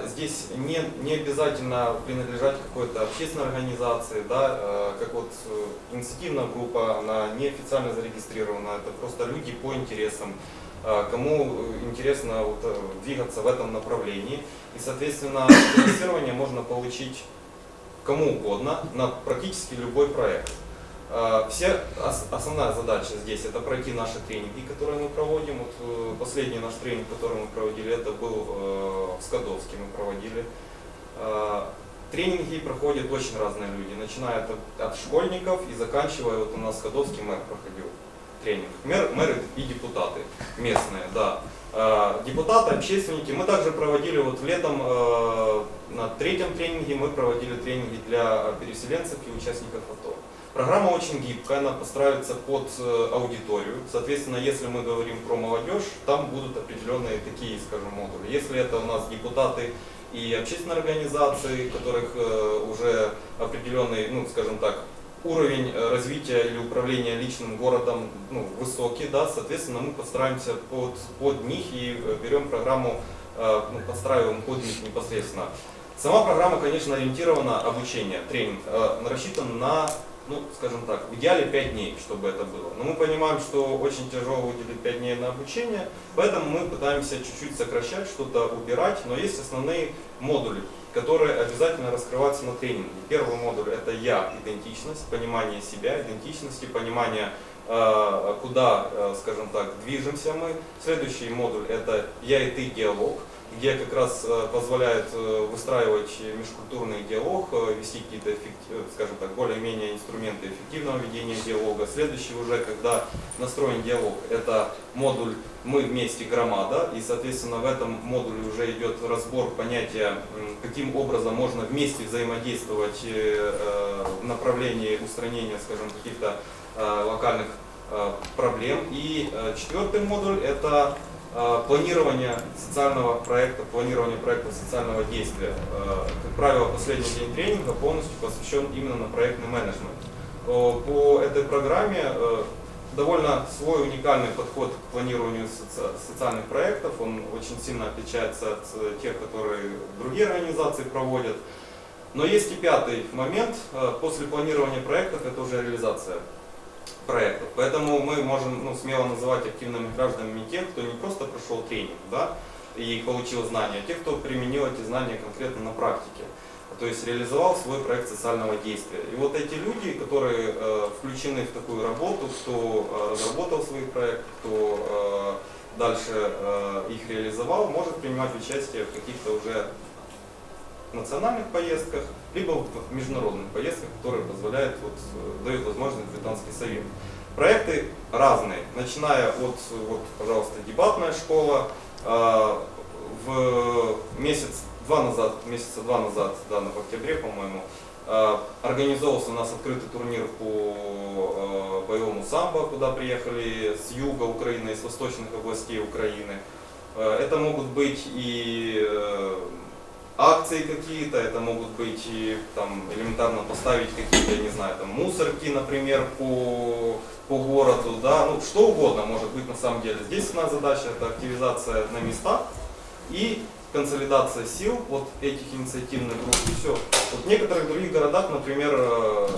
Здесь не, не обязательно принадлежать какой-то общественной организации, да, э, как вот э, инициативная группа, она неофициально зарегистрирована, это просто люди по интересам, э, кому интересно вот, двигаться в этом направлении. И, соответственно, финансирование можно получить кому угодно на практически любой проект. Э, Все, ос- основная задача здесь это пройти наши тренинги, которые мы проводим. Вот э, последний наш тренинг, который мы проводили, это был э, в Скадовске мы проводили. Э, Тренинги проходят очень разные люди, начиная от, школьников и заканчивая, вот у нас Скадовский мэр проходил тренинг. Мэр, мэры и депутаты местные, да. Э, Депутаты, общественники. Мы также проводили вот летом э, на третьем тренинге мы проводили тренинги для переселенцев и участников АТО. Программа очень гибкая, она подстраивается под э, аудиторию. Соответственно, если мы говорим про молодежь, там будут определенные такие, скажем, модули. Если это у нас депутаты и общественные организации, у которых э, уже определенный, ну, скажем так, уровень э, развития или управления личным городом ну, высокий, да, соответственно, мы подстраиваемся под, под них и берем программу, ну, подстраиваем под них непосредственно. Сама программа, конечно, ориентирована обучение, тренинг, рассчитан на, ну, скажем так, в идеале 5 дней, чтобы это было. Но мы понимаем, что очень тяжело выделить 5 дней на обучение, поэтому мы пытаемся чуть-чуть сокращать, что-то убирать, но есть основные модули, которые обязательно раскрываются на тренинге. Первый модуль – это «Я», идентичность, понимание себя, идентичности, понимание, э, куда, э, скажем так, движемся мы. Следующий модуль – это «Я и ты» диалог, где как раз э, позволяет э, выстраивать межкультурный диалог, э, вести какие-то, скажем так, более-менее инструменты эффективного ведения диалога. Следующий уже, когда настроен диалог, это модуль «Мы вместе громада», и, соответственно, в этом модуле уже идет разбор понятия, каким образом можно вместе взаимодействовать в направлении устранения, скажем, каких-то локальных проблем. И четвертый модуль – это планирование социального проекта, планирование проекта социального действия. Э, Как правило, последний день тренинга полностью посвящен именно на проектный менеджмент. По этой программе э, довольно свой уникальный подход к планированию соци- социальных проектов. Он очень сильно отличается от э, тех, которые другие организации проводят. Но есть и пятый момент. После планирования проектов это уже реализация проектов. Поэтому мы можем ну, смело называть активными гражданами тех, кто не просто прошел тренинг да, и получил знания, а тех, кто применил эти знания конкретно на практике. То есть реализовал свой проект социального действия. И вот эти люди, которые э, включены в такую работу, кто э, разработал свой проект, кто э, дальше э, их реализовал, может принимать участие в каких-то уже национальных поездках, либо в международных поездках, которые позволяют, вот, э, дают возможность британский совет. Проекты разные, начиная от, вот, пожалуйста, дебатная школа, э, в месяц два назад, месяца два назад, да, в октябре, по-моему, э, организовался у нас открытый турнир по э, боевому самбо, куда приехали с юга Украины, из восточных областей Украины. Э, Это могут быть и э, акции какие-то, это могут быть и там элементарно поставить какие-то, я не знаю, там мусорки, например, по, по городу, да, ну что угодно может быть на самом деле. Здесь одна задача это активизация на местах и консолидация сил вот этих инициативных групп и все. Вот в некоторых других городах, например, э,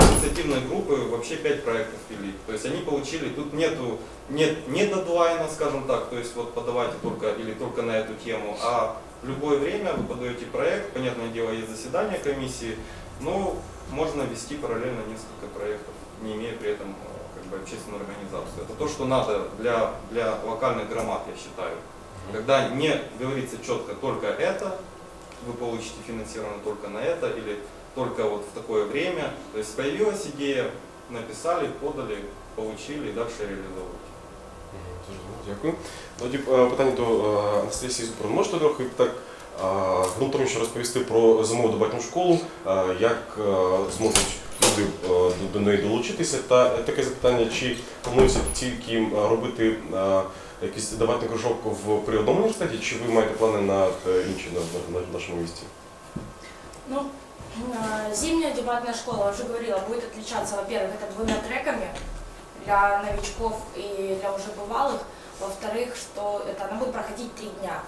инициативные группы вообще 5 проектов ввели. То есть они получили, тут нету, нет, нет дедлайна, скажем так, то есть вот подавайте только или только на эту тему, а в любое время вы подаете проект, понятное дело, есть заседание комиссии, но можно вести параллельно несколько проектов, не имея при этом э, как бы общественную организацию. Это то, что надо для, для локальных громад, я считаю. Когда не говорится четко только это, вы получите финансирование только на это или только вот в такое время. То есть появилась идея, написали, подали, получили и дальше реализовывать. Мгм, зрозуміло, Дякую. Тоді е, питання до е, Анастасії Зупрун. Можете трохи так е, ґрунтовніше розповісти про зимову дебатну школу, е, як е, зможуть люди е, до, до неї долучитися? Та таке запитання, чи планується тільки м, робити е, якийсь дебатний кружок в природному університеті, чи ви маєте плани на е, інші на, на, на нашому місці? Ну, э, зимняя дебатная школа, я уже говорила, будет отличаться, во-первых, это двумя треками Для новичков и для уже бывалых. Во-вторых, что это она будет проходить три дня.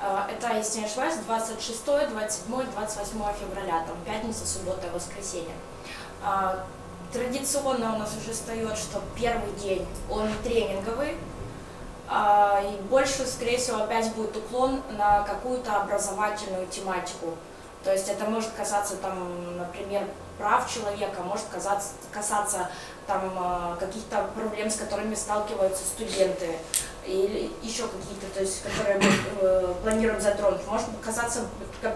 А, Это, если не ошибаюсь, 26, 27, 28 февраля, там пятница, суббота, воскресенье. А, Традиционно у нас уже встает, что первый день он тренинговый, а, и больше, скорее всего, опять будет уклон на какую-то образовательную тематику. То есть это может касаться, там, например, прав человека, может касаться, касаться там, а, каких-то проблем, с которыми сталкиваются студенты, или еще какие-то, то есть, которые мы э, планируем затронуть. Может касаться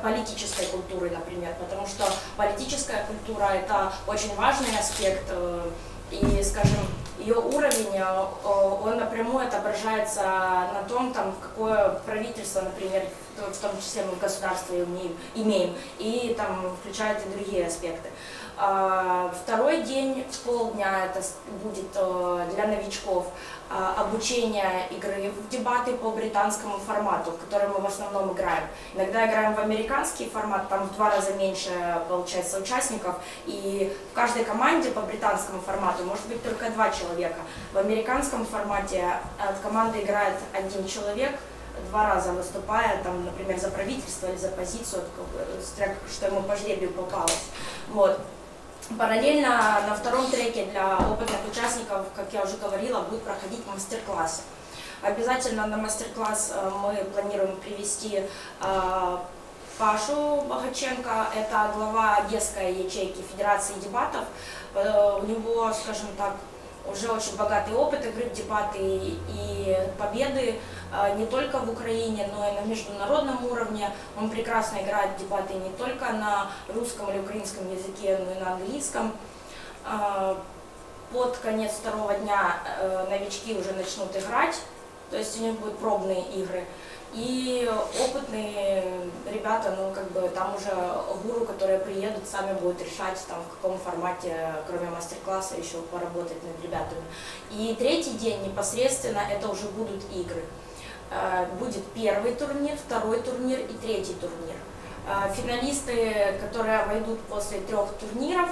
политической культуры, например, потому что политическая культура – это очень важный аспект, э, и, скажем, ее уровень, э, он напрямую отображается на том, там, какое правительство, например, в том числе мы имеем, имеем и там включает и другие аспекты. А, Второй день, полдня, это будет э, для новичков а, обучение игры в дебаты по британскому формату, в котором мы в основном играем. Иногда играем в американский формат, там в два раза меньше получается участников, и в каждой команде по британскому формату может быть только два человека. В американском формате от команды играет один человек, два раза выступая, там, например, за правительство или за позицию, что ему по жребию попалось. Вот. Параллельно на втором треке для опытных участников, как я уже говорила, будет проходить мастер-классы. Обязательно на мастер-класс э, мы планируем привести э, Пашу Богаченко, это глава Одесской ячейки Федерации дебатов. Э, У него, скажем так, уже очень богатый опыт игры в дебаты и победы э, не только в Украине, но и на международном уровне. Он прекрасно играет в дебаты не только на русском или украинском языке, но и на английском. Э, Под конец второго дня э, новички уже начнут играть, то есть у них будут пробные игры. И опытные ребята, ну как бы там уже гуру, которые приедут, сами будут решать, там, в каком формате, кроме мастер-класса, еще поработать над ребятами. И третий день непосредственно это уже будут игры. Э, Будет первый турнир, второй турнир и третий турнир. Э, Финалисты, которые войдут после трех турниров,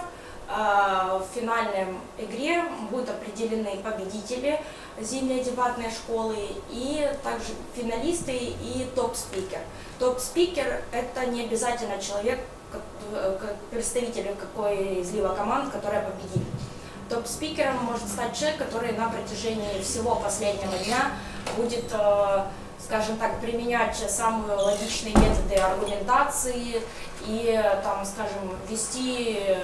э, в финальной игре будут определены победители зимней дебатной школы и также финалисты и топ-спикер. Топ-спикер – это не обязательно человек, представитель какой из либо команд, которая победит. Топ-спикером может стать человек, который на протяжении всего последнего дня будет, э, скажем так, применять самые логичные методы аргументации и, э, там, скажем, вести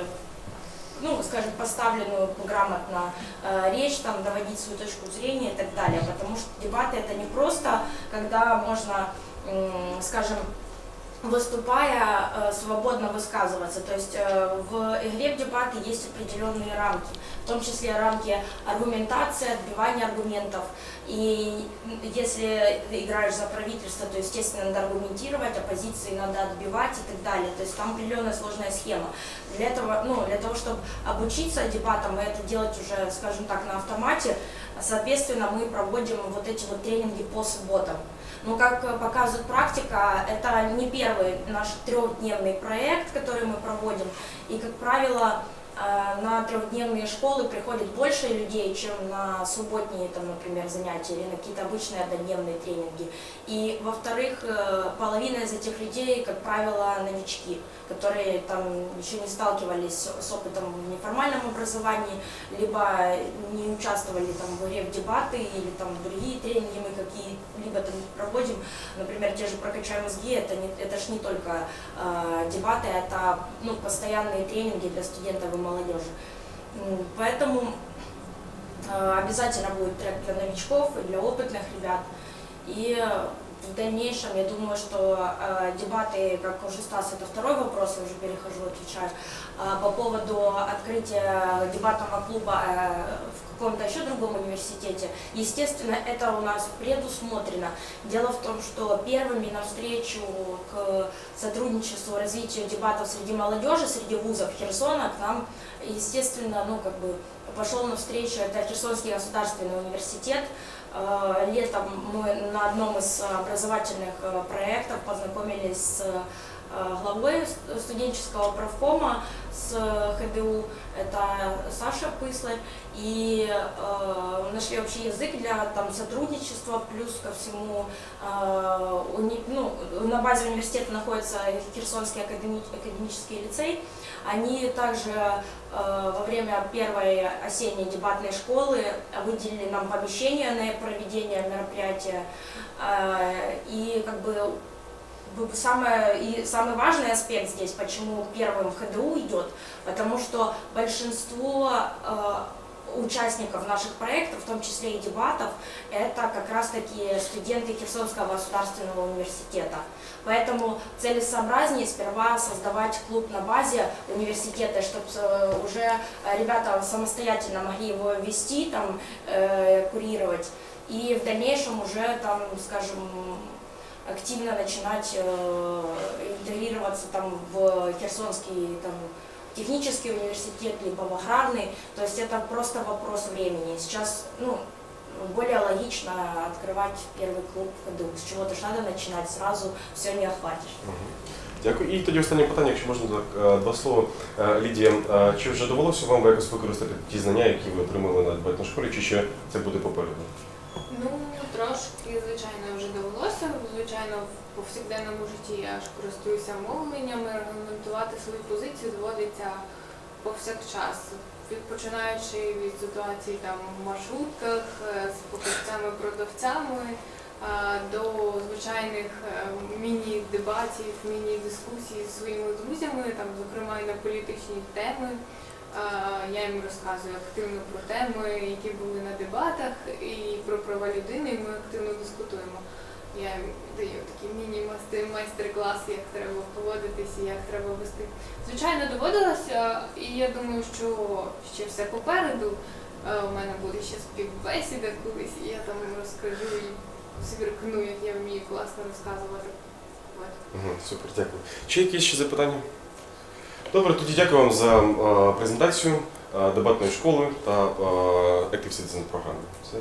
ну, скажем, поставленную грамотно э, речь, там, доводить свою точку зрения и так далее. Потому что дебаты это не просто, когда можно, м, скажем, выступая, э, свободно высказываться. То есть э, в игре в дебаты есть определенные рамки, в том числе рамки аргументации, отбивания аргументов. И если играешь за правительство, то, естественно, надо аргументировать, оппозиции надо отбивать и так далее. То есть там определенная сложная схема. Для этого, ну, для того, чтобы обучиться дебатам и это делать уже, скажем так, на автомате, соответственно, мы проводим вот эти вот тренинги по субботам. Но как показывает практика, это не первый наш трехдневный проект, который мы проводим. И, как правило, на трехдневные школы приходит больше людей, чем на субботние, там, например, занятия или на какие-то обычные однодневные тренинги. И, во-вторых, э, половина из этих людей, как правило, новички, которые там еще не сталкивались с опытом в неформальном образовании, либо не участвовали там в игре в дебаты или там другие тренинги мы какие-либо там проводим, например, те же прокачай мозги, это, не, это ж не только э, дебаты, это ну, постоянные тренинги для студентов и молодежи. Поэтому э, обязательно будет трек для новичков и для опытных ребят. И в дальнейшем, я думаю, что э, дебаты, как уже Стас, это второй вопрос, я уже перехожу, отвечаю, А по поводу открытия дебатного клуба э, в каком-то еще другом университете. Естественно, это у нас предусмотрено. Дело в том, что первыми навстречу к сотрудничеству, развитию дебатов среди молодежи, среди вузов Херсона к нам, естественно, ну как бы пошел навстречу, это Херсонский государственный университет. Э, Летом мы на одном из образовательных э, проектов познакомились с э, главой ст- студенческого правкома с ХДУ, это Саша Пысларь, и э, нашли общий язык для там, сотрудничества, плюс ко всему э, уни- ну, на базе университета находится Херсонский академи- академический лицей. Они также э, во время первой осенней дебатной школы выделили нам помещение на проведение мероприятия. Э, И как бы- самое, и самый важный аспект здесь, почему первым ХДУ идет, потому что большинство э, участников наших проектов, в том числе и дебатов, это как раз-таки студенты Херсонского государственного университета. Поэтому целесообразнее сперва создавать клуб на базе университета, чтобы уже э, ребята самостоятельно могли его вести, там, э, курировать, и в дальнейшем уже там, скажем, активно начинать э, интегрироваться там в Херсонский там, технический университет, либо в аграрный. То есть это просто вопрос времени. Сейчас ну, более логично открывать первый клуб в КДУ. С чего-то ж надо начинать, сразу все не охватишь. Дякую. І тоді останнє питання, якщо можна так, е, два слова. Е, Лідія, е, чи вже довелося вам якось використати ті знання, які ви отримали на дебатній школі, чи ще це буде попереду? Ну, трошки, звичайно, вже довелося. Звичайно, в повсякденному житті я ж користуюся мовленнями, аргументувати свою позицію доводиться повсякчас. Від починаючи від ситуації там в маршрутках е, з покупцями-продавцями е, до звичайних е, міні-дебатів, міні-дискусій зі своїми друзями, там, зокрема і на політичні теми. Я їм розказую активно про теми, які були на дебатах, і про права людини. Ми активно дискутуємо. Я їм даю такі міні-майстер-клас, як треба поводитись і як треба вести. Звичайно, доводилося, і я думаю, що ще все попереду. У мене буде ще співбесіда колись, і я там розкажу і зверкну, як я вмію класно розказувати. Угу, супер, дякую. Чи якісь ще запитання? Добре, тоді дякую вам за е, презентацію е, дебатної школи та е, Active Citizen програми. Все.